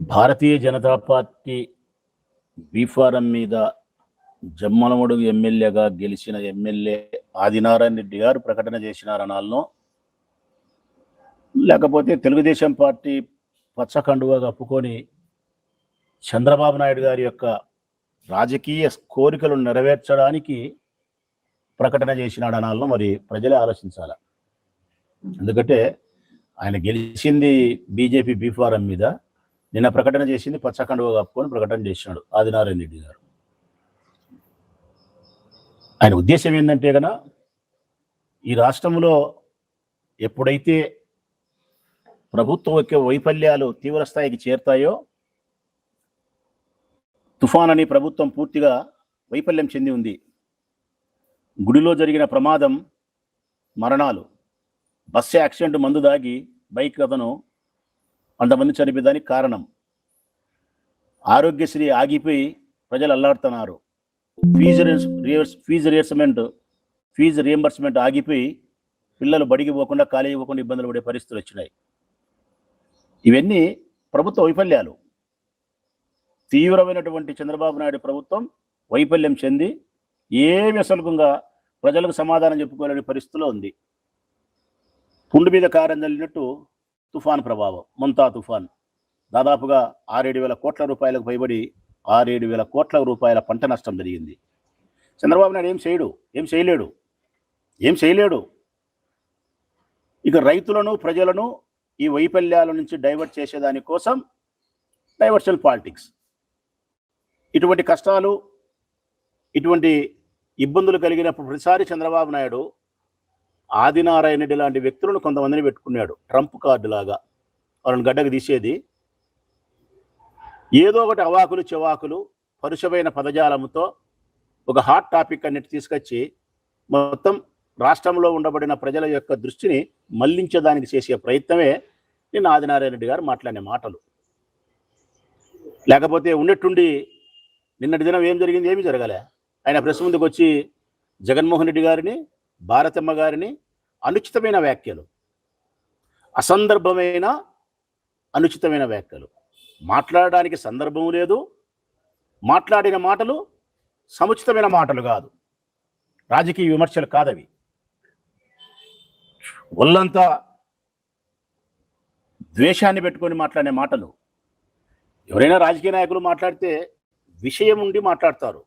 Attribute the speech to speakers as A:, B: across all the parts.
A: భారతీయ Janata party B form మీద జమ్మలమడుగు ఎమ్మెల్యేగా గెలిచిన ఎమ్మెల్యే ఆదినారాయణ రెడ్డి గారు ప్రకటన చేసినారనాలను లేకపోతే తెలుగుదేశం పార్టీ పచ్చకండువా కప్పుకొని చంద్రబాబు నాయుడు గారి యొక్క రాజకీయ కోరికలు నెరవేర్చడానికి ప్రకటన చేసినాడనాలను మరి ప్రజలే ఆలోచించాల. ఎందుకంటే ఆయన గెలిచింది బీజేపీ బీఫారం మీద. నిన్న ప్రకటన చేసింది పచ్చకండువ కప్పుకొని ప్రకటన చేసినాడు ఆదినారాయణ రెడ్డి గారు. ఆయన ఉద్దేశం ఏంటంటే కన ఈ రాష్ట్రంలో ఎప్పుడైతే ప్రభుత్వం యొక్క వైఫల్యాలు తీవ్ర స్థాయికి చేరుతాయో తుఫాన్ అని ప్రభుత్వం పూర్తిగా వైఫల్యం చెంది ఉంది. గుడిలో జరిగిన ప్రమాదం మరణాలు బస్సు యాక్సిడెంట్ మందు దాగి బైక్ అతను అంతమంది చనిపోయేదానికి కారణం. ఆరోగ్యశ్రీ ఆగిపోయి ప్రజలు అల్లాడుతున్నారు. ఫీజు రియర్స్ ఫీజు రియర్స్మెంట్ ఫీజు రియంబర్స్మెంట్ ఆగిపోయి పిల్లలు బడికి పోకుండా ఖాళీ ఇవ్వకుండా ఇబ్బందులు పడే పరిస్థితులు వచ్చినాయి. ఇవన్నీ ప్రభుత్వ వైఫల్యాలు. తీవ్రమైనటువంటి చంద్రబాబు నాయుడు ప్రభుత్వం వైఫల్యం చెంది ఏమి అసలుగా ప్రజలకు సమాధానం చెప్పుకోలేని పరిస్థితిలో ఉంది. పుండు మీద కారం చల్లినట్టు తుఫాన్ ప్రభావం ముంతా తుఫాన్. దాదాపుగా ఆరేడు వేల కోట్ల రూపాయలకు పైబడి ఆరేడు వేల కోట్ల రూపాయల పంట నష్టం జరిగింది. చంద్రబాబు నాయుడు ఏం చేయడు ఏం చేయలేడు ఏం చేయలేడు. ఇక రైతులను ప్రజలను ఈ వైఫల్యాల నుంచి డైవర్ట్ చేసేదాని కోసం డైవర్షనల్ పాలిటిక్స్. ఇటువంటి కష్టాలు ఇటువంటి ఇబ్బందులు కలిగినప్పుడు ప్రతిసారి చంద్రబాబు నాయుడు ఆదినారాయణ రెడ్డి లాంటి వ్యక్తులను కొంతమందిని పెట్టుకున్నాడు. ట్రంప్ కార్డు లాగా. వాళ్ళని గడ్డకు తీసేది. ఏదో ఒకటి అవాకులు చెవాకులు పరుషమైన పదజాలంతో ఒక హాట్ టాపిక్ అన్నిటి తీసుకొచ్చి మొత్తం రాష్ట్రంలో ఉండబడిన ప్రజల యొక్క దృష్టిని మళ్ళించడానికి చేసే ప్రయత్నమే నేను ఆదినారాయణ రెడ్డి గారు మాట్లాడిన మాటలు. లేకపోతే ఉన్నట్టుండి నిన్నటి దినం ఏం జరిగింది? ఏమీ జరగలే. ఆయన ప్రెస్ ముందుకు వచ్చి జగన్మోహన్ రెడ్డి గారిని భారతమ్మ గారిని అనుచితమైన వ్యాఖ్యలు అసందర్భమైన అనుచితమైన వ్యాఖ్యలు. మాట్లాడడానికి సందర్భం లేదు మాట్లాడిన మాటలు సముచితమైన మాటలు కాదు. రాజకీయ విమర్శలు కాదవి. ఒళ్ళంతా ద్వేషాన్ని పెట్టుకొని మాట్లాడే మాటలు. ఎవరైనా రాజకీయ నాయకులు మాట్లాడితే విషయం ఉండి మాట్లాడతారు.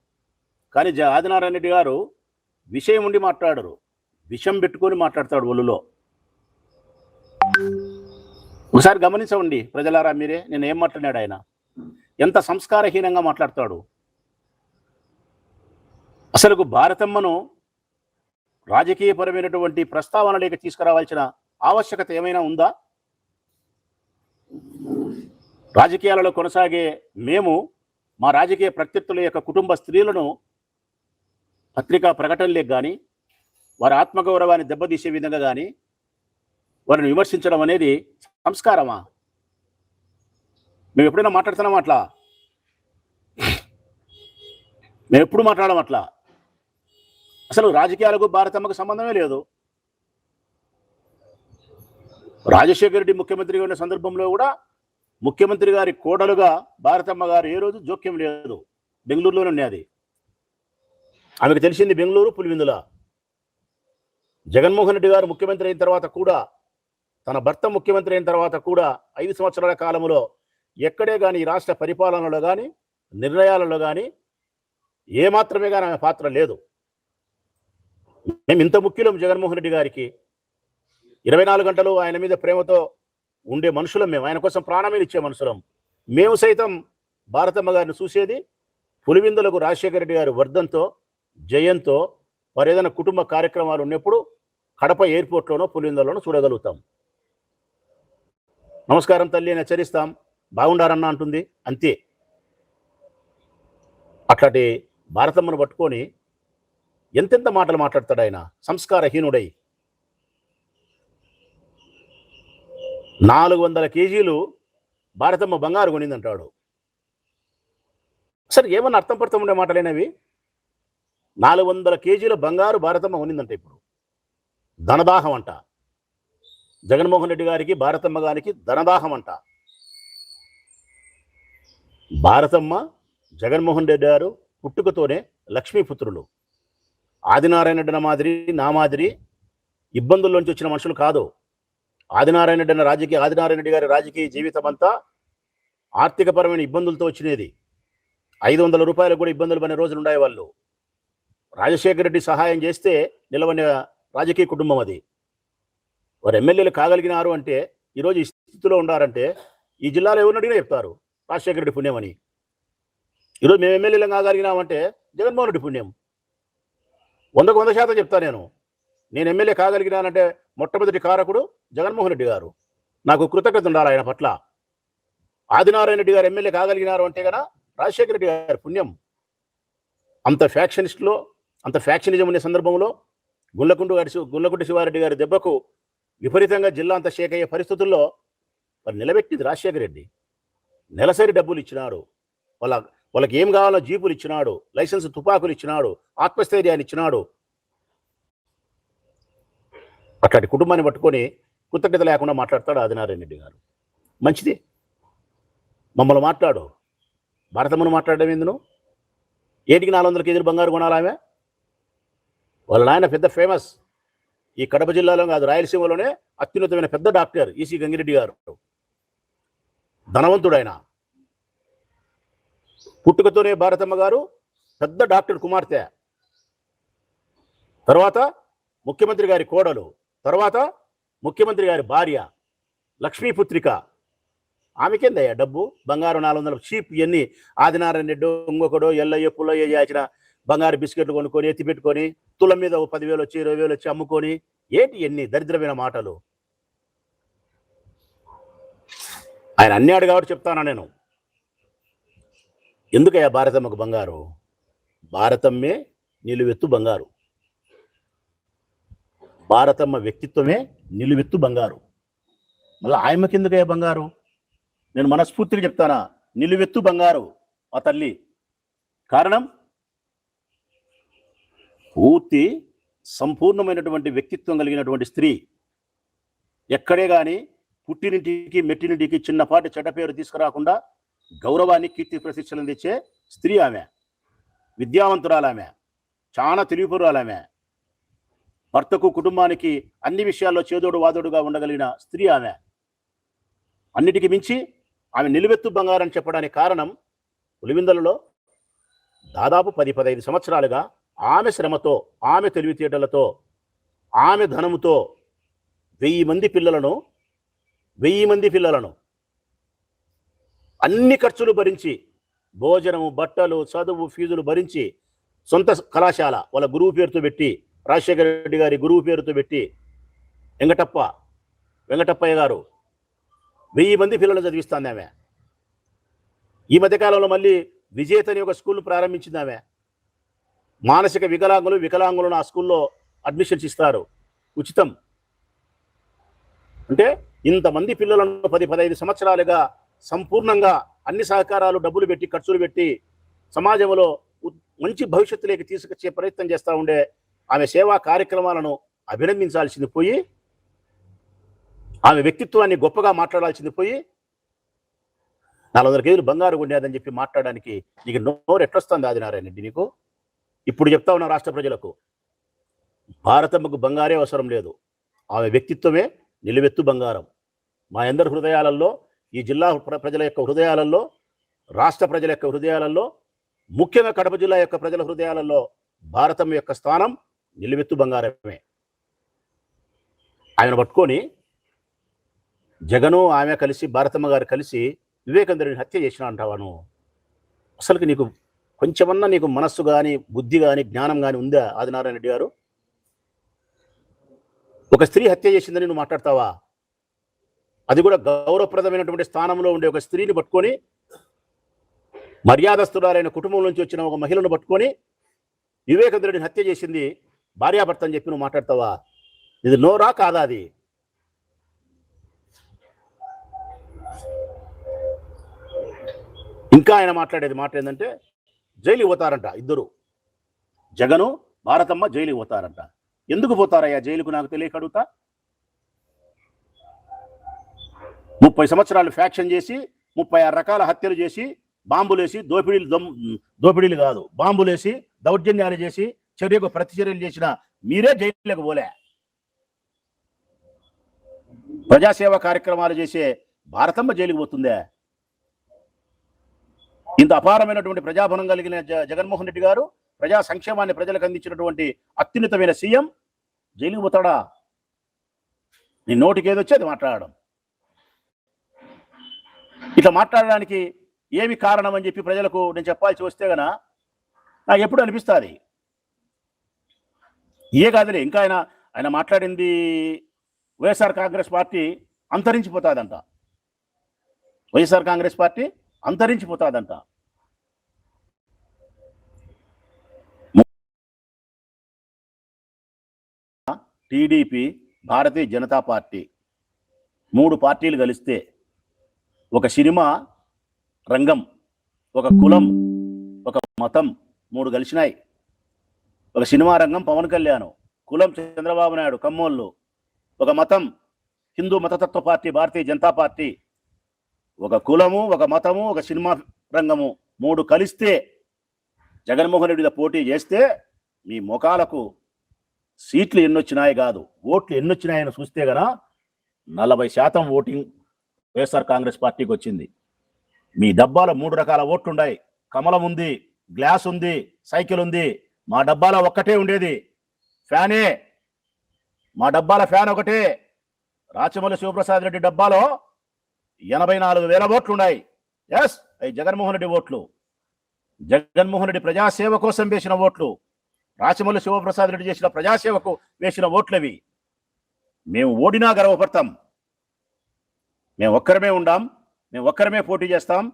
A: కానీ జ. ఆదినారాయణ రెడ్డి గారు విషయం ఉండి మాట్లాడరు. విషం పెట్టుకొని మాట్లాడతాడు ఒళ్ళులో. ఒకసారి గమనించండి ప్రజలారా మీరే నేను ఏం మాట్లాడాడు ఆయన? ఎంత సంస్కారహీనంగా మాట్లాడతాడు? అసలు భారతమ్మను రాజకీయపరమైనటువంటి ప్రస్తావనలోకి తీసుకురావాల్సిన ఆవశ్యకత ఏమైనా ఉందా? రాజకీయాలలో కొనసాగే మేము మా రాజకీయ ప్రత్యర్థుల యొక్క కుటుంబ స్త్రీలను పత్రికా ప్రకటనలకు కానీ వారి ఆత్మగౌరవాన్ని దెబ్బతీసే విధంగా కానీ వారిని విమర్శించడం అనేది సంస్కారమా? మేము ఎప్పుడైనా మాట్లాడుతున్నాం అట్లా? మేము ఎప్పుడు మాట్లాడడం అట్లా? అసలు రాజకీయాలకు భారతమ్మకు సంబంధమే లేదు. రాజశేఖర రెడ్డి ముఖ్యమంత్రిగా ఉన్న సందర్భంలో కూడా ముఖ్యమంత్రి గారి కోడలుగా భారతమ్మ గారు ఏ రోజు జోక్యం లేదు. బెంగళూరులోనే ఉన్నది ఆమెకు తెలిసింది బెంగళూరు పులివిందుల. జగన్మోహన్ రెడ్డి గారు ముఖ్యమంత్రి అయిన తర్వాత కూడా తన భర్త ముఖ్యమంత్రి అయిన తర్వాత కూడా ఐదు సంవత్సరాల కాలంలో ఎక్కడే కానీ ఈ రాష్ట్ర పరిపాలనలో కానీ నిర్ణయాలలో కానీ ఏమాత్రమే కానీ ఆమె పాత్ర లేదు. మేము ఇంత ముఖ్యులం జగన్మోహన్ రెడ్డి గారికి. ఇరవై నాలుగు గంటలు ఆయన మీద ప్రేమతో ఉండే మనుషులం మేము. ఆయన కోసం ప్రాణమే ఇచ్చే మనుషులం. మేము సైతం భారతమ్మ గారిని చూసేది పులివిందులకు రాజశేఖర రెడ్డి గారి వర్ధంతో జయంతో వారు ఏదైనా కుటుంబ కార్యక్రమాలు ఉన్నప్పుడు కడప ఎయిర్పోర్ట్లోనో పులివిందులోనో చూడగలుగుతాం. నమస్కారం తల్లి అని హెచ్చరిస్తాం. బాగుండారన్న అంటుంది. అంతే. అట్లాంటి భారతమ్మను పట్టుకొని ఎంతెంత మాటలు మాట్లాడతాడు ఆయన? సంస్కారహీనుడై. నాలుగు వందల కేజీలు భారతమ్మ బంగారు కొనిందంటాడు. సరే ఏమన్నా అర్థం పడుతూ ఉండే మాటలేనవి? నాలుగు వందల కేజీల బంగారు భారతమ్మ ఉన్నిందంట ఇప్పుడు. ధనదాహం అంట జగన్మోహన్ రెడ్డి గారికి భారతమ్మ గారికి ధనదాహం అంట భారతమ్మ జగన్మోహన్ రెడ్డి గారు పుట్టుకతోనే లక్ష్మీపుత్రులు. ఆదినారాయణ రెడ్డిన మాదిరి నా మాదిరి ఇబ్బందుల్లోంచి వచ్చిన మనుషులు కాదు. ఆదినారాయణ రెడ్డి రాజకీయ ఆదినారాయణ రెడ్డి గారి రాజకీయ జీవితం అంతా ఆర్థికపరమైన ఇబ్బందులతో వచ్చినది. ఐదు వందల రూపాయలకు కూడా ఇబ్బందులు పడిన రోజులు ఉండేవాళ్ళు వాళ్ళు. రాజశేఖర రెడ్డి సహాయం చేస్తే నిలవని రాజకీయ కుటుంబం అది. వారు ఎమ్మెల్యేలు కాగలిగినారు అంటే ఈరోజు ఈ స్థితిలో ఉండారంటే ఈ జిల్లాలో ఎవరిని అడిగినా చెప్తారు రాజశేఖర రెడ్డి పుణ్యమని ఈరోజు మేము ఎమ్మెల్యేలు కాగలిగినామంటే జగన్మోహన్ రెడ్డి పుణ్యం. వందకు వంద శాతం చెప్తా నేను. నేను ఎమ్మెల్యే కాగలిగినానంటే మొట్టమొదటి కారకుడు జగన్మోహన్ రెడ్డి గారు. నాకు కృతజ్ఞత ఉండాలి ఆయన పట్ల. ఆదినారాయణ రెడ్డి గారు ఎమ్మెల్యే కాగలిగినారు అంటే కదా రాజశేఖర రెడ్డి గారి పుణ్యం. అంత ఫ్యాక్షనిస్ట్లో అంత ఫ్యాక్షనిజం ఉన్న సందర్భంలో గుల్లకుండు గారి గుల్లకుంటి శివారెడ్డి గారి దెబ్బకు విపరీతంగా జిల్లా అంతా షేక్ అయ్యే పరిస్థితుల్లో మరి నిలబెట్టింది రాజశేఖర రెడ్డి. నెలసరి డబ్బులు ఇచ్చినాడు. వాళ్ళ వాళ్ళకి ఏం కావాలో జీపులు ఇచ్చినాడు. లైసెన్స్ తుపాకులు ఇచ్చినాడు. ఆత్మస్థైర్యాన్ని ఇచ్చినాడు. అట్లాంటి కుటుంబాన్ని పట్టుకొని కృతజ్ఞత లేకుండా మాట్లాడతాడు ఆదినారాయణ రెడ్డి గారు. మంచిది. మమ్మల్ని మాట్లాడు. భారతమ్మను మాట్లాడడం ఎందును? ఏటికి నాలుగు వందల కేజీలు బంగారు కొనాలి ఆమె? వాళ్ళ నాయన పెద్ద ఫేమస్. ఈ కడప జిల్లాలో కాదు రాయలసీమలోనే అత్యున్నతమైన పెద్ద డాక్టర్ ఈసీ గంగిరెడ్డి గారు. ధనవంతుడు ఆయన పుట్టుకతోనే భారతమ్మ గారు పెద్ద డాక్టర్ కుమార్తె. తర్వాత ముఖ్యమంత్రి గారి కోడలు. తర్వాత ముఖ్యమంత్రి గారి భార్య లక్ష్మీపుత్రిక. ఆమెకేందయ్యా డబ్బు? బంగారు నాలుగు వందల చీప్ ఇవన్నీ ఆదినారాయణ రెడ్డి ఇంకొకడు ఎల్లయ్య పుల్లయ్య చేసిన బంగారు బిస్కెట్లు కొనుక్కొని ఎత్తి పెట్టుకొని మీద పదివేలు వచ్చి ఇరవై వేలు వచ్చి అమ్ముకొని ఏంటి ఎన్ని దరిద్రమైన మాటలు? ఆయన అన్నాడు కాబట్టి చెప్తానా నేను? ఎందుకయ్యా భారతమ్మకు బంగారు? భారతమ్మే నిలువెత్తు బంగారు. భారతమ్మ వ్యక్తిత్వమే నిలువెత్తు బంగారు. మళ్ళీ ఆయమ్మకి ఎందుకయ్యా బంగారు? నేను మనస్ఫూర్తిగా చెప్తానా? నిలువెత్తు బంగారు ఆ తల్లి. కారణం? పూర్తి సంపూర్ణమైనటువంటి వ్యక్తిత్వం కలిగినటువంటి స్త్రీ ఎక్కడే కానీ పుట్టినింటికి మెట్టినింటికి చిన్నపాటి చెడ్డ పేరు తీసుకురాకుండా గౌరవాన్ని కీర్తి ప్రశిక్షణ తెచ్చే స్త్రీ ఆమె. విద్యావంతురాలామె. చాలా తెలివిపురాలామె భర్తకు కుటుంబానికి అన్ని విషయాల్లో చేదోడు వాదోడుగా ఉండగలిగిన స్త్రీ ఆమె. అన్నిటికీ మించి ఆమె నిలువెత్తు బంగారం చెప్పడానికి కారణం పులివిందలలో దాదాపు పది పదహైదు సంవత్సరాలుగా ఆమె శ్రమతో ఆమె తెలివితేటలతో ఆమె ధనముతో వెయ్యి మంది పిల్లలను వెయ్యి మంది పిల్లలను అన్ని ఖర్చులు భరించి భోజనము బట్టలు చదువు ఫీజులు భరించి సొంత కళాశాల వాళ్ళ గురువు పేరుతో పెట్టి రాజశేఖర రెడ్డి గారి గురువు పేరుతో పెట్టి వెంకటప్ప వెంకటప్పయ్య గారు వెయ్యి మంది పిల్లలు చదివిస్తాను ఆమె. ఈ మధ్యకాలంలో మళ్ళీ విజేత అని ఒక స్కూల్ ప్రారంభించింది ఆమె. మానసిక వికలాంగులు వికలాంగులను ఆ స్కూల్లో అడ్మిషన్స్ ఇస్తారు. ఉచితం. అంటే ఇంతమంది పిల్లలను పది పదహైదు సంవత్సరాలుగా సంపూర్ణంగా అన్ని సహకారాలు డబ్బులు పెట్టి ఖర్చులు పెట్టి సమాజంలో మంచి భవిష్యత్తులోకి తీసుకొచ్చే ప్రయత్నం చేస్తూ ఉండే ఆమె సేవా కార్యక్రమాలను అభినందించాల్సింది పోయి ఆమె వ్యక్తిత్వాన్ని గొప్పగా మాట్లాడాల్సింది పోయి నాలుగు వందల కేజీలు బంగారు ఉండేదని చెప్పి మాట్లాడడానికి నీకు నోరు ఎట్లొస్తుంది ఆదినారాయణ రెడ్డి నీకు? ఇప్పుడు చెప్తా ఉన్న రాష్ట్ర ప్రజలకు. భారతమ్మకు బంగారే అవసరం లేదు. ఆమె వ్యక్తిత్వమే నిలువెత్తు బంగారం. మా అందరి హృదయాలలో ఈ జిల్లా ప్ర- ప్రజల యొక్క హృదయాలలో రాష్ట్ర ప్రజల యొక్క హృదయాలలో ముఖ్యంగా కడప జిల్లా యొక్క ప్రజల హృదయాలలో భారతం యొక్క స్థానం నిలువెత్తు బంగారమే. ఆయన పట్టుకొని జగను ఆమె కలిసి భారతమ్మ గారు కలిసి వివేకందరిని హత్య చేసిన అంటావాను అసలుకి నీకు కొంచెమన్నా నీకు మనస్సు కానీ బుద్ధి కానీ జ్ఞానం కానీ ఉందా? ఆదినారాయణ రెడ్డి గారు? ఒక స్త్రీ హత్య చేసిందని నువ్వు మాట్లాడతావా? అది కూడా గౌరవప్రదమైనటువంటి స్థానంలో ఉండే ఒక స్త్రీని పట్టుకొని మర్యాదస్తురాలైన కుటుంబం నుంచి వచ్చిన ఒక మహిళను పట్టుకొని వివేకంద్రుడిని హత్య చేసింది భార్యాభర్త అని చెప్పి నువ్వు మాట్లాడతావా? ఇది నోరా కాదా అది? ఇంకా ఆయన మాట్లాడేది మాట ఏంటంటే జైలు పోతారంట ఇద్దరు. జగను భారతమ్మ జైలు పోతారంట. ఎందుకు పోతారయ్యా? జైలుకు నాకు తెలియక అడుగుతా? ముప్పై సంవత్సరాలు ఫ్యాక్షన్ చేసి ముప్పై ఆరు రకాల హత్యలు చేసి బాంబులేసి దోపిడీలు దోపిడీలు కాదు బాంబులేసి దౌర్జన్యాలు చేసి చర్యకు ప్రతిచర్యలు చేసిన మీరే జైలులకు పోలే. ప్రజాసేవ కార్యక్రమాలు చేసే భారతమ్మ జైలుకు పోతుందే? ఇంత అపారమైనటువంటి ప్రజాభనం కలిగిన జ- జగన్మోహన్ రెడ్డి గారు ప్రజా సంక్షేమాన్ని ప్రజలకు అందించినటువంటి అత్యున్నతమైన సీఎం. జైలుకు పోతాడా? నీ నోటికి ఏదొచ్చి అది మాట్లాడడం. ఇట్లా మాట్లాడడానికి ఏమి కారణం అని చెప్పి ప్రజలకు నేను చెప్పాల్సి వస్తే గన నాకు ఎప్పుడు అనిపిస్తుంది? ఏ కాదులే ఇంకా ఆయన ఆయన మాట్లాడింది వైఎస్ఆర్ కాంగ్రెస్ పార్టీ అంతరించిపోతాదంట. వైఎస్ఆర్ కాంగ్రెస్ పార్టీ అంతరించిపోతాదంట. టీడీపీ భారతీయ జనతా పార్టీ మూడు పార్టీలు కలిస్తే ఒక సినిమా రంగం ఒక కులం ఒక మతం మూడు కలిసినాయి. ఒక సినిమా రంగం పవన్ కళ్యాణ్ కులం చంద్రబాబు నాయుడు కమ్మోళ్ళు ఒక మతం హిందూ మతతత్వ పార్టీ భారతీయ జనతా పార్టీ ఒక కులము ఒక మతము ఒక సినిమా రంగము మూడు కలిస్తే జగన్మోహన్ రెడ్డిలో పోటీ చేస్తే మీ ముఖాలకు సీట్లు ఎన్నొచ్చినాయి కాదు. ఓట్లు ఎన్నొచ్చినాయని చూస్తే గన నలభై శాతం ఓటింగ్ వైఎస్ఆర్ కాంగ్రెస్ పార్టీకి వచ్చింది. మీ డబ్బాలో మూడు రకాల ఓట్లు ఉన్నాయి కమలం ఉంది గ్లాస్ ఉంది సైకిల్ ఉంది. మా డబ్బాలో ఒక్కటే ఉండేది. ఫ్యానే. మా డబ్బాల ఫ్యాన్ ఒకటే. రాచమల్లి శివప్రసాద్ రెడ్డి డబ్బాలో ఎనభై నాలుగు వేల ఓట్లు ఉన్నాయి ఎస్ అవి జగన్మోహన్ రెడ్డి ఓట్లు. జగన్మోహన్ రెడ్డి ప్రజాసేవ కోసం వేసిన ఓట్లు. రాచమల్లి శివప్రసాద్ రెడ్డి చేసిన ప్రజాసేవకు వేసిన ఓట్లవి. మేము ఓడినా గర్వపడతాం. మేము ఒక్కరమే ఉండాం. మేము ఒక్కరమే పోటీ చేస్తాం.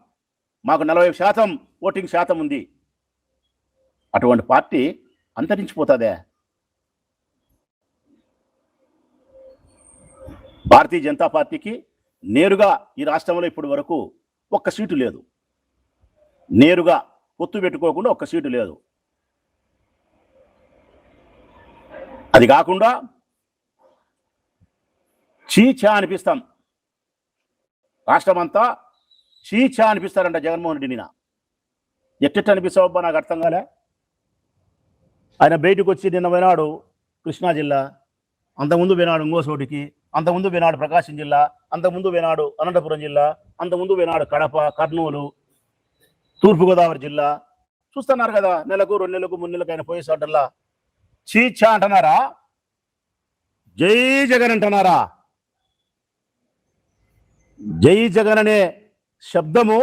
A: మాకు నలభై శాతం ఓటింగ్ శాతం ఉంది. అటువంటి పార్టీ అంతరించిపోతుందే. భారతీయ జనతా పార్టీకి నేరుగా ఈ రాష్ట్రంలో ఇప్పటి వరకు ఒక్క సీటు లేదు. నేరుగా పొత్తు పెట్టుకోకుండా ఒక్క సీటు లేదు. అది కాకుండా చీచా అనిపిస్తాం. రాష్ట్రం అంతా చీచా అనిపిస్తారంట జగన్మోహన్ రెడ్డి నిన్న. ఎట్టెట్ అనిపిస్తావబ్బా నాకు అర్థం కాలే. ఆయన బయటకు వచ్చి నిన్న పోయినాడు కృష్ణా జిల్లా అంతకుముందు పోయినాడు ఇంకో చోటికి అంతకుముందు పోయినాడు ప్రకాశం జిల్లా అంతకుముందు పోయినాడు అనంతపురం జిల్లా అంతకుముందు పోయినాడు కడప కర్నూలు తూర్పుగోదావరి జిల్లా. చూస్తున్నారు కదా నెలకు రెండు నెలలకు మూడు నెలలకు ఆయన పోయేసాటల్లా చీచా అంటున్నారా? జై జగన్ అంటున్నారా? జై జగన్ అనే శబ్దము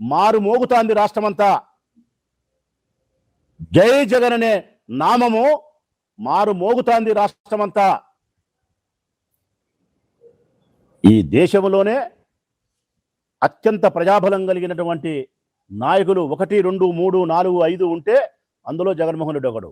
A: మారు మోగుతాంది రాష్ట్రమంతా. జై జగన్ అనే నామము మారు మోగుతాంది రాష్ట్రమంతా. ఈ దేశంలోనే అత్యంత ప్రజాబలం కలిగినటువంటి నాయకులు ఒకటి రెండు మూడు నాలుగు ఐదు ఉంటే అందులో జగన్మోహన్ రెడ్డి ఒకడు.